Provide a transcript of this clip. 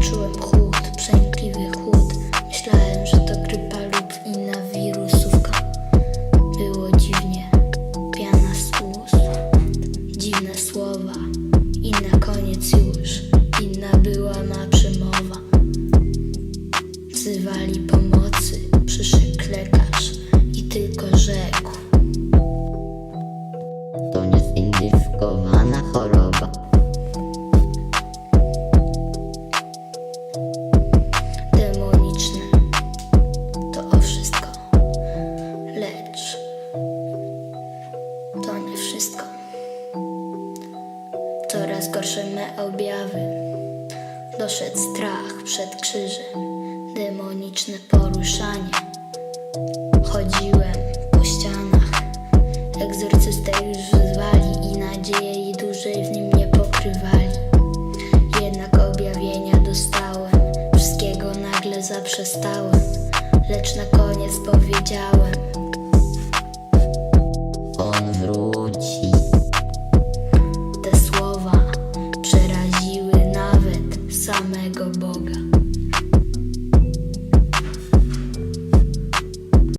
Czułem chłód, przenikliwy chłód. Myślałem, że to grypa lub inna wirusówka. Było dziwnie, piana z ust, dziwne słowa. I na koniec już inna była ma przemowa. Wzywali pomocy, przyszedł lekarz i tylko rzekł. To niezidentyfikowana choroba. Nie wszystko. Coraz gorsze me objawy. Doszedł strach przed krzyżem. Demoniczne poruszanie. Chodziłem po ścianach. Egzorcystę już wzwali i nadzieje i dłużej w nim nie pokrywali. Jednak objawienia dostałem, wszystkiego nagle zaprzestałem, lecz na koniec powiedziałem: samego Boga.